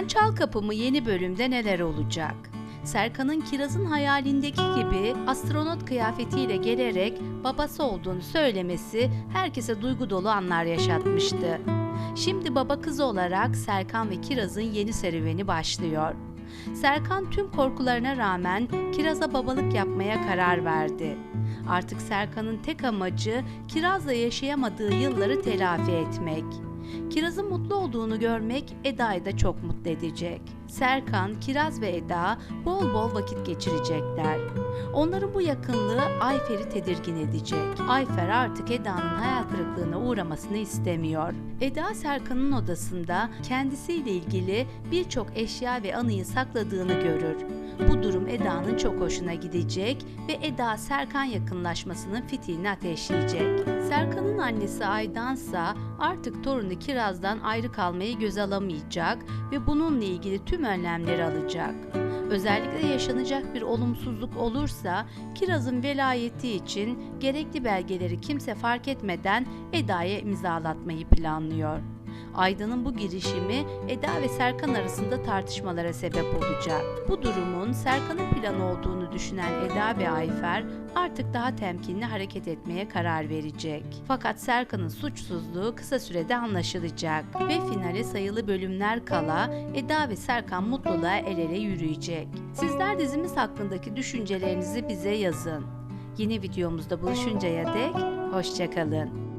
Sen Çal Kapımı yeni bölümde neler olacak? Serkan'ın Kiraz'ın hayalindeki gibi astronot kıyafetiyle gelerek babası olduğunu söylemesi herkese duygu dolu anlar yaşatmıştı. Şimdi baba kız olarak Serkan ve Kiraz'ın yeni serüveni başlıyor. Serkan tüm korkularına rağmen Kiraz'a babalık yapmaya karar verdi. Artık Serkan'ın tek amacı Kiraz'la yaşayamadığı yılları telafi etmek. Kiraz'ın mutlu olduğunu görmek Eda'yı da çok mutlu edecek. Serkan, Kiraz ve Eda bol bol vakit geçirecekler. Onların bu yakınlığı Ayfer'i tedirgin edecek. Ayfer artık Eda'nın hayal kırıklığına uğramasını istemiyor. Eda Serkan'ın odasında kendisiyle ilgili birçok eşya ve anıyı sakladığını görür. Bu durum Eda'nın çok hoşuna gidecek ve Eda Serkan yakınlaşmasının fitilini ateşleyecek. Serkan'ın annesi Aydansa artık torunu Kiraz'dan ayrı kalmayı göze alamayacak ve bununla ilgili tüm önlemleri alacak. Özellikle yaşanacak bir olumsuzluk olursa Kiraz'ın velayeti için gerekli belgeleri kimse fark etmeden Eda'ya imzalatmayı planlıyor. Aydın'ın bu girişimi Eda ve Serkan arasında tartışmalara sebep olacak. Bu durumun Serkan'ın planı olduğunu düşünen Eda ve Ayfer artık daha temkinli hareket etmeye karar verecek. Fakat Serkan'ın suçsuzluğu kısa sürede anlaşılacak ve finale sayılı bölümler kala Eda ve Serkan mutluluğa el ele yürüyecek. Sizler dizimiz hakkındaki düşüncelerinizi bize yazın. Yeni videomuzda buluşuncaya dek hoşçakalın.